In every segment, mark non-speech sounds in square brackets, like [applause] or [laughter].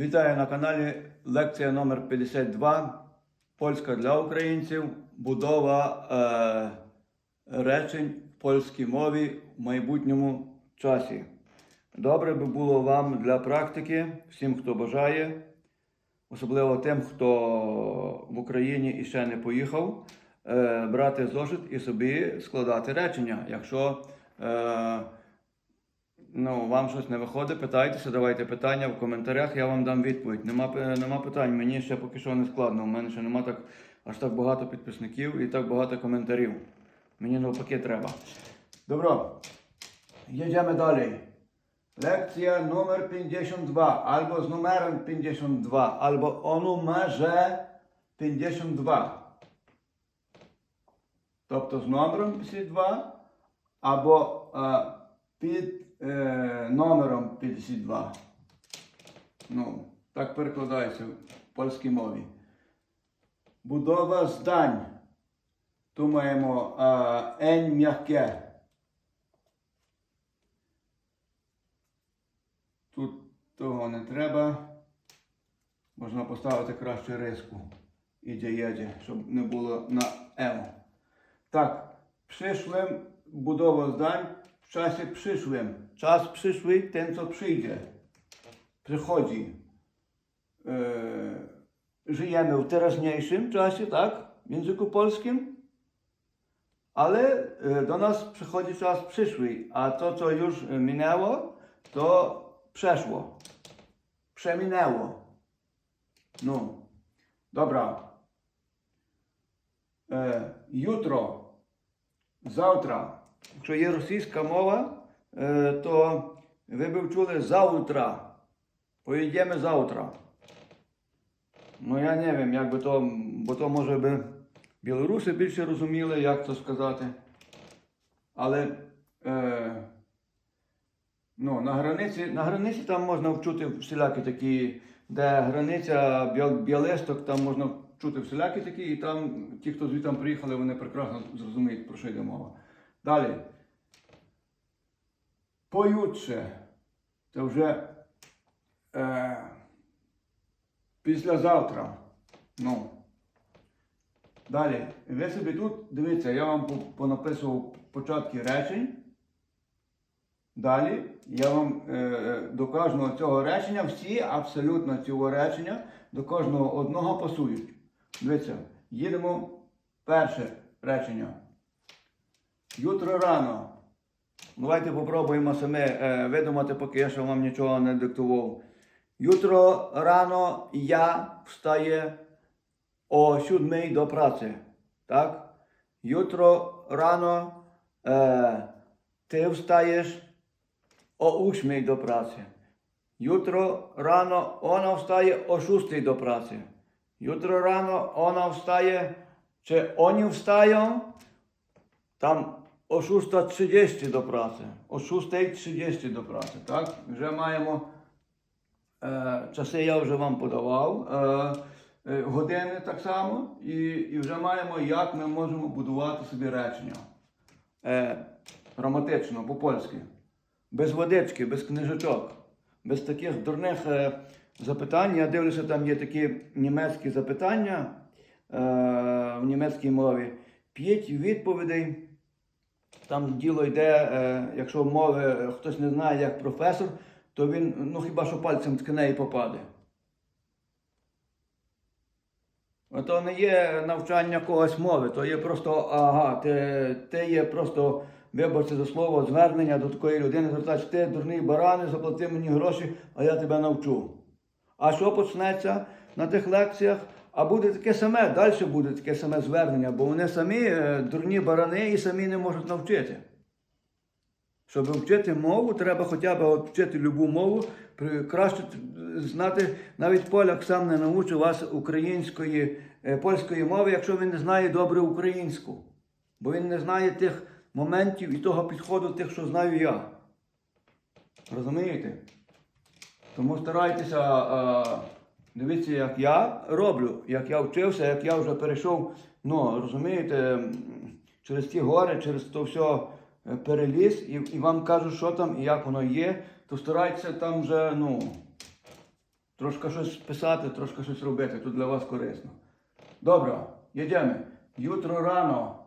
Вітаю на каналі лекція номер 52 Польська для українців. Будова е, речень в польській мові в майбутньому часі. Добре би було вам для практики, всім, хто бажає, особливо тим, хто в Україні іще не поїхав, е, брати зошит і собі складати речення. Якщо е, ну, вам щось не виходить, питайтеся, давайте питання в коментарях, я вам дам відповідь. Нема, нема питань, мені ще поки що не складно. У мене ще нема так, аж так багато підписників і так багато коментарів. Мені навпаки треба. Добро. Jedziemy dalej. Lekcja numer 52, albo z numerem 52, albo o numerze 52. Тобто з номером 52, або е, під е, номером 52. Ну, так перекладається в польській мові. Будова здань. Тут маємо ень м'яке. Тут того не треба. Можна поставити краще риску. Іде jedzie, щоб не було на М. Так, przyszłym budowa zdań w czasie przyszłym. Czas przyszły, ten co przyjdzie, przychodzi. Yy, żyjemy w teraźniejszym czasie, tak? W języku polskim. Ale e, do nas przychodzi czas przyszły, a to, co już minęło, to przeszło. Przeminęło. No. Dobra. E, jutro, zawtra, czy jest rosyjska mowa, то ви б вчули завтра. Поїдемо завтра. Ну я не wiem, як би то, бо то може би білоруси більше розуміли, як це сказати. Але е, ну, на границі, на границі там можна вчути всілякі такі, де границя Біал- Біалесток, там можна чути всілякі такі, і там ті, хто звідти приїхали, вони прекрасно зрозуміють, про що йде мова. Далі. Поюче. Це вже е, післязавтра. Ну. Далі. Ви собі тут, дивіться, я вам понаписував початки речень. Далі я вам е, е, до кожного цього речення, всі абсолютно цього речення, до кожного одного пасують. Дивіться, їдемо перше речення. Jutro рано. Давайте попробуємо самі е, видумати, поки я ще вам нічого не диктував. Рано я встаю о 7 до праці. Jutro рано е, ти встаєш о 8 до праці. Jutro рано вона встає о 6 до праці. Jutro рано вона встає, чи вони встають там о 6.30 до праці. О 6.30 до праці. Так? Вже маємо е, часи я вже вам подавав. Е, е, години так само. І, і вже маємо, як ми можемо будувати собі речення. Е, граматично, по-польськи. Без водички, без книжечок, без таких дурних е, запитань. Я дивлюся, там є такі німецькі запитання е, в німецькій мові. П'ять відповідей. Там діло йде, е, якщо мови е, хтось не знає як професор, то він ну хіба що пальцем ткне і попаде. То не є навчання когось мови, то є просто ага, ти, ти є просто, вибачте за слово, звернення до такої людини, звертаєш, ти дурний барани, заплати мені гроші, а я тебе навчу. А що почнеться на тих лекціях? А буде таке саме, далі буде таке саме звернення, бо вони самі е, дурні барани і самі не можуть навчити. Щоб вчити мову, треба хоча б от вчити любу мову, краще знати, навіть поляк сам не навчить вас української, е, польської мови, якщо він не знає добре українську. Бо він не знає тих моментів і того підходу, тих, що знаю я. Розумієте? Тому старайтеся, дивіться, як я роблю, як я вчився, як я вже перейшов, ну, розумієте, через ті гори, через то все переліз, і, і вам кажу, що там і як воно є, то старайтеся там вже, ну, Трошки щось писати, трошки щось робити, тут для вас корисно. Добре, jedziemy. Jutro rano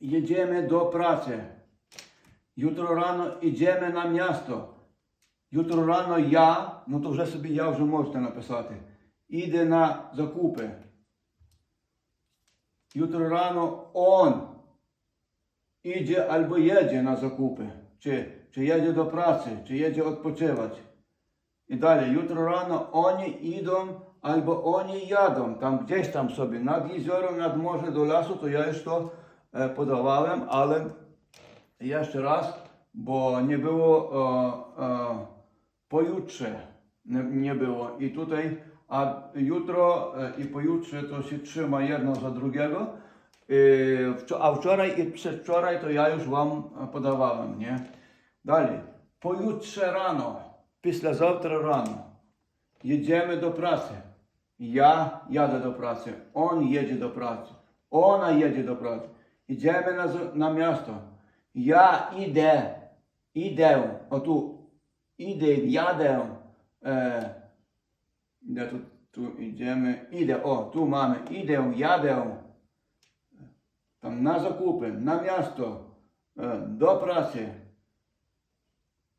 jedziemy do pracy. Jutro rano idziemy na miasto. Jutro rano я, ну то вже собі я вже можете написати. Іде на закупи. Jutro on idzie albo jedzie na zakupy. Czy, czy jedzie do pracy, czy jedzie odpoczywać. I dalej, jutro rano oni idą albo oni jadą. Tam gdzieś tam sobie nad jezioro, nad morze do lasu, to ja już to e, podawałem, ale jeszcze raz, bo nie było e, e, pojutrze, nie, nie było. I tutaj, a jutro e, i pojutrze to się trzyma jedno za drugiego. E, wczo- a wczoraj i przedwczoraj to ja już wam e, podawałem, nie? Dalej, pojutrze rano, pіслязавтра rano, jedziemy do pracy. Ja jadę do pracy, on jedzie do pracy, ona jedzie do pracy. Idziemy na, z- na miasto. Ja idę, idę, o tu, idę, jadę. E, gdzie tu, tu idziemy, idę, o, tu mamy, idę, jadę. Tam na zakupy, na miasto, e, do pracy.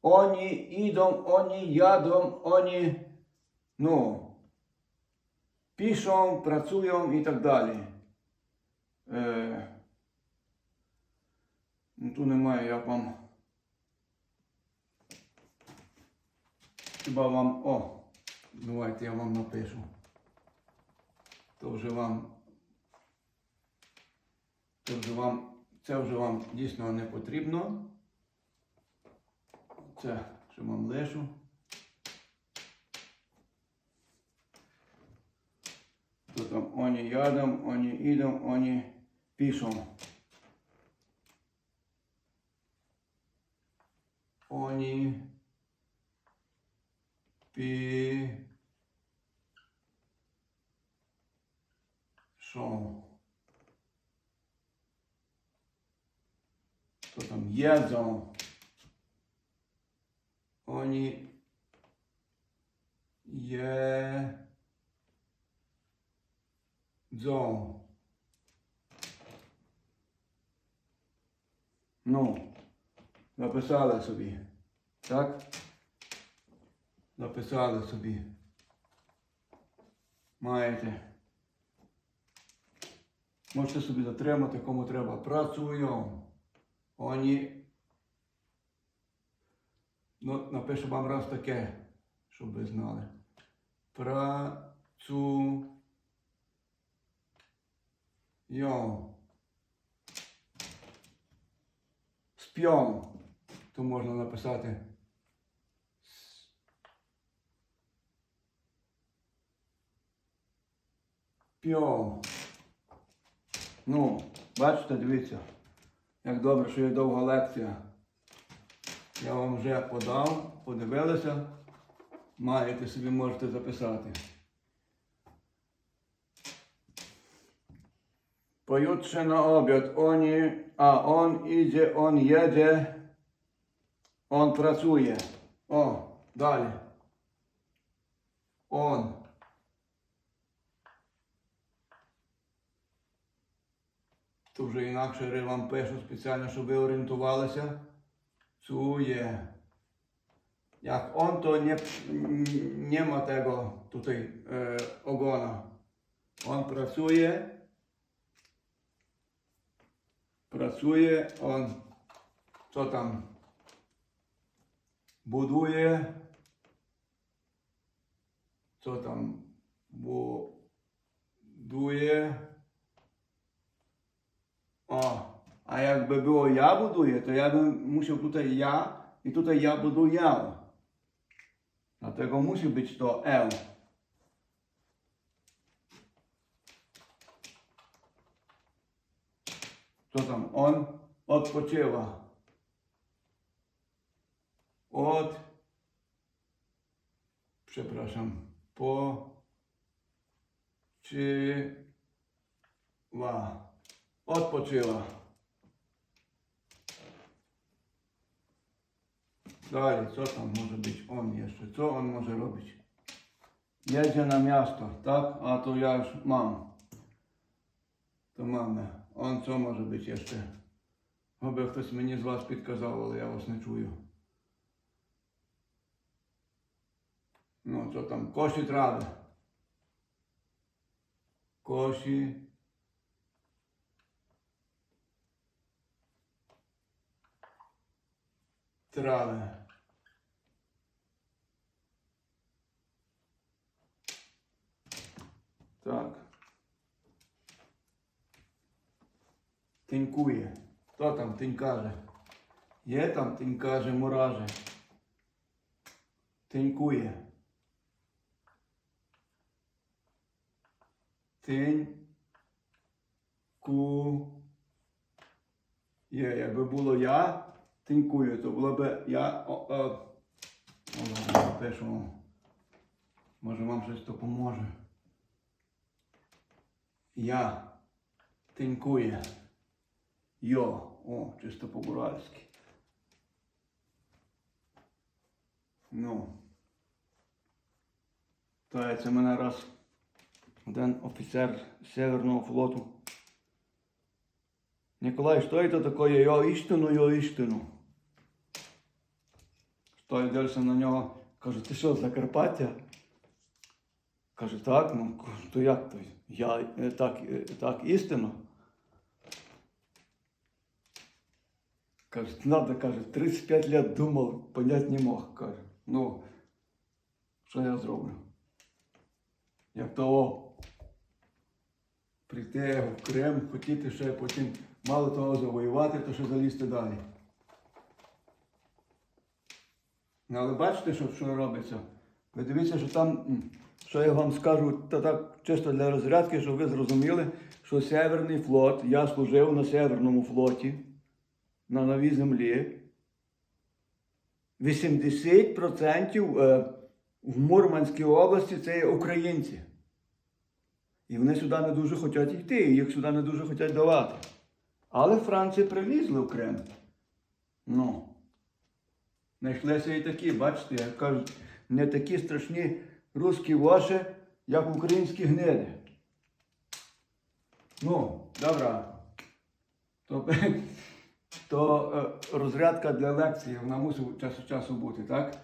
Oni idą, oni jadą, oni, no, piszą, pracują i tak dalej. E, ну, tu немає, як вам. Хіба вам, о, давайте я вам напишу. То вже вам, то вже вам, це вже вам дійсно не потрібно. Це, що вам лишу. То там oni jadą, oni idą, oni piszą. Oni piszą. To tam jedzą. Oni jedzą. Ну, написали собі. Так? Написали собі. Маєте. Можете собі затримати, кому треба. Працюємо. Вони Ну, напишу вам раз таке, щоб ви знали. Працю. Йо. Спьом. То можна написати. Пьом. Ну, бачите, дивіться, як добре, що є довга лекція. Я вам вже подав, подивилися. Маєте собі можете записати. Pojutrze na obiad oni, a on idzie, on jedzie, on pracuje. O, dalej. On. Tu вже інакше вам пишу спеціально, щоб ви орієнтувалися. Cuje. Jak on, to nie, nie ma tego tutaj e, ogona. On pracuje. Pracuje, on co tam buduje. Co tam buduje. O, a jakby było ja buduję, to ja bym musiał tutaj ja i tutaj ja buduję. Dlatego musi być to E. Co tam? On odpoczywa. Od. Przepraszam. Po. Czy. Wa Odpoczywa. Dalej, co tam może być on jeszcze? Co on może robić? jedzie na miasto, tak? A to ja już mam. To mamy. On co może być jeszcze? Oby ktoś мені з вас підказав, але я вас не чую. Ну, що там? Коші трави. Коші. Трави. Так. Тинькує. Хто там тинь каже? Є там тинь каже, мураже. Тинькує. Тинь. Ку. Є, якби було я, тинькую, то було б я. О, напишемо. Може вам щось допоможе. Я тинькує. Йо, о, чисто по-буральськи. Ну. То це мене раз один офіцер Северного флоту. Ніколай, що це таке? Йо істину, йо істину. Що дивився на нього, каже, ти що, Закарпаття? Каже, так, ну кажу, то як то? Я е, так, е, так істинно. Каже, надо, каже, 35 лет думав, понять не мог. Каже, ну, що я зроблю? Як того прийти в Крим, хотіти ще потім мало того завоювати, то ще залізти далі. Ну, але бачите, що, що робиться? Ви дивіться, що там, що я вам скажу, та так чисто для розрядки, щоб ви зрозуміли, що Северний флот, я служив на Северному флоті на новій землі. 80% е, в Мурманській області це є українці. І вони сюди не дуже хочуть йти, їх сюди не дуже хочуть давати. Але Франції прилізли в Крим. Ну. Знайшлися і такі, бачите, як кажуть, не такі страшні русські воші, як українські гниди. Ну, добре. То, [laughs] то е, розрядка для лекції, вона мусить час часу бути, так?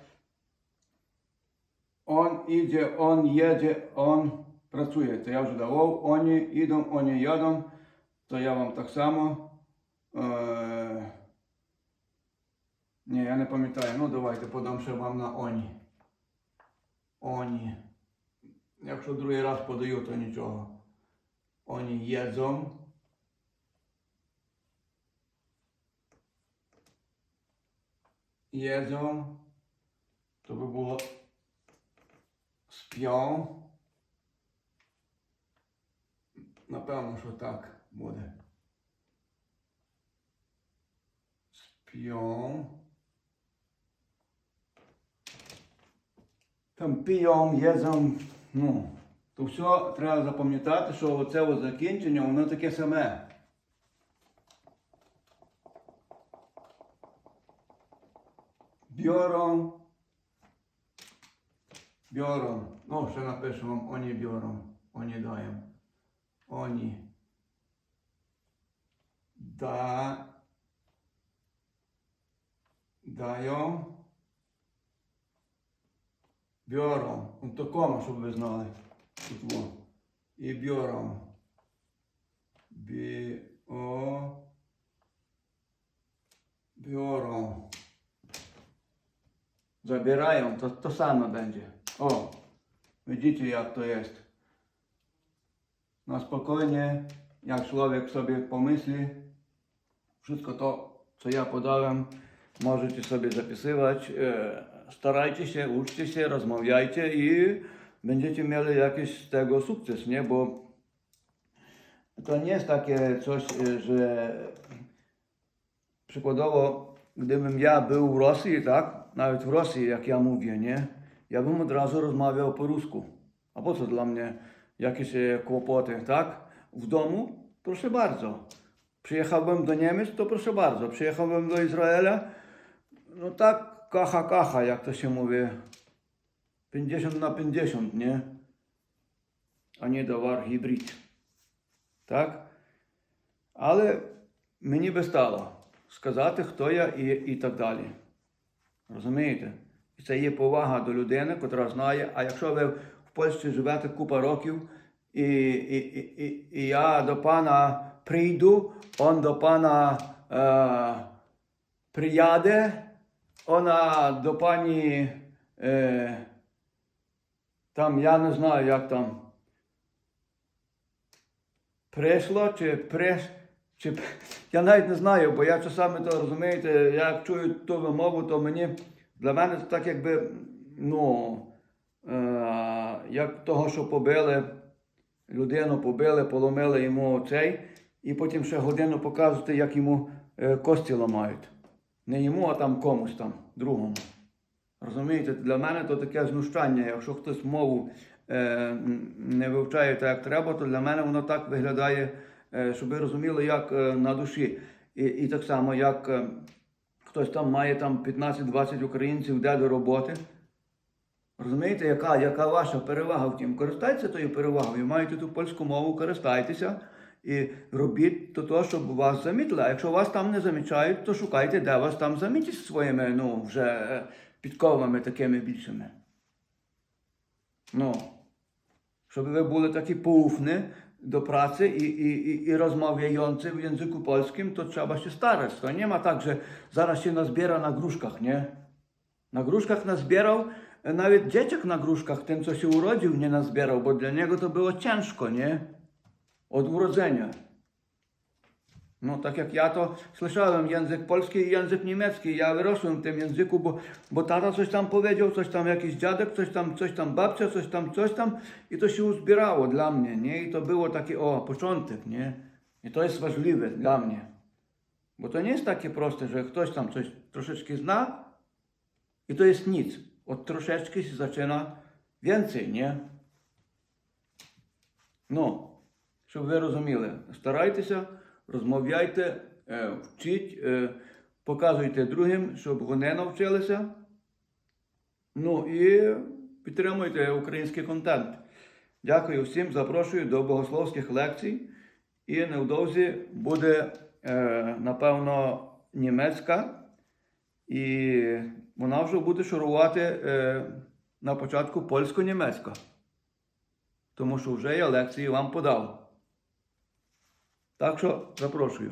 Он іде, он їде, он працює. То я вже давав, оні ідом, оні ядом, то я вам так само. Е, ні, я не пам'ятаю. Ну давайте подам ще вам на оні. Оні. Якщо другий раз подаю, то нічого. Оні їдзом. Їдзом. То би було сп'яв. Напевно, що так буде. Сп'яв. Там пійом, єзом, ну, то все треба запам'ятати, що оце от закінчення, воно таке саме. Бьором. Бьором. Ну, ще напишемо вам оні бьором. Оні даєм. Оні. Да. Даєм. Бьором. У такому, щоб ви знали. Тут во. І бьором. Бі. О. Biorą. Zabierają, to, to samo będzie. O, widzicie jak to jest. Na spokojnie, jak człowiek sobie pomyśli, wszystko to, co ja podałem, możecie sobie zapisywać. Starajcie się, uczcie się, rozmawiajcie i będziecie mieli jakiś z tego sukces, nie? Bo to nie jest takie coś, e, że przykładowo, gdybym ja był w Rosji, tak? Nawet w Rosji, jak ja mówię, nie? Ja bym od razu rozmawiał po rusku. A po co dla mnie jakieś e, kłopoty, tak? W domu? Proszę bardzo. Przyjechałbym do Niemiec, to proszę bardzo. Przyjechałbym do Izraela, no tak, kacha, jak to się mówi 50 на 50, nie? А не товар гібрид. Так? Але мені би стало сказати, хто я і, і так далі. Розумієте? І це є повага до людини, котра знає. А якщо ви в Польщі живете купа років, і, і, і, і, і я до пана прийду, он до пана е, приїде, вона до пані, е, там я не знаю, як там. Прийшло чи приш, чи я навіть не знаю, бо я часами то розумієте, як чую ту вимову, то мені для мене це так якби, ну, е, як того, що побили людину, побили, поломили йому цей, і потім ще годину показувати, як йому е, кості ламають. Не йому, а там комусь там, другому. Розумієте, для мене то таке знущання. Якщо хтось мову е, не вивчає так, як треба, то для мене воно так виглядає, е, щоб ви розуміли, як е, на душі. І, і так само, як е, хтось там має там 15-20 українців, йде до роботи. Розумієте, яка, яка ваша перевага в тім? Користайтеся тою перевагою, маєте ту польську мову, користайтеся і робіть то, то, щоб вас замітили. А якщо вас там не замічають, то шукайте, де вас там замітять своїми ну, вже е, підковами такими більшими. Ну, щоб ви були такі поufні do pracy i, i, i, i rozmawiający w języku polskim, to trzeba się starać. To nie ma tak, że zaraz się nazbiera na gruszkach, nie? Na gruszkach nazbierał, e, nawet dzieciak na gruszkach, ten co się urodził, nie nazbierał, bo dla niego to było ciężko, nie? Od urodzenia. No tak jak ja to słyszałem język polski i język niemiecki. Ja wyrosłem w tym języku, bo, bo tata coś tam powiedział, coś tam jakiś dziadek, coś tam, coś tam babcia, coś tam, coś tam i to się uzbierało dla mnie, nie? I to było taki, o, początek, nie? I to jest ważliwe dla mnie. Bo to nie jest takie proste, że ktoś tam coś troszeczkę zna i to jest nic. Od troszeczkę się zaczyna więcej, nie? Ну, щоб ви розуміли, старайтеся, розмовляйте, е, вчіть, е, показуйте другим, щоб вони навчилися. Ну і підтримуйте український контент. Дякую всім, запрошую до богословських лекцій. І невдовзі буде, е, напевно, німецька. І вона вже буде шарувати на початку польсько-німецька. Тому що вже я лекції вам подав. Так що запрошую.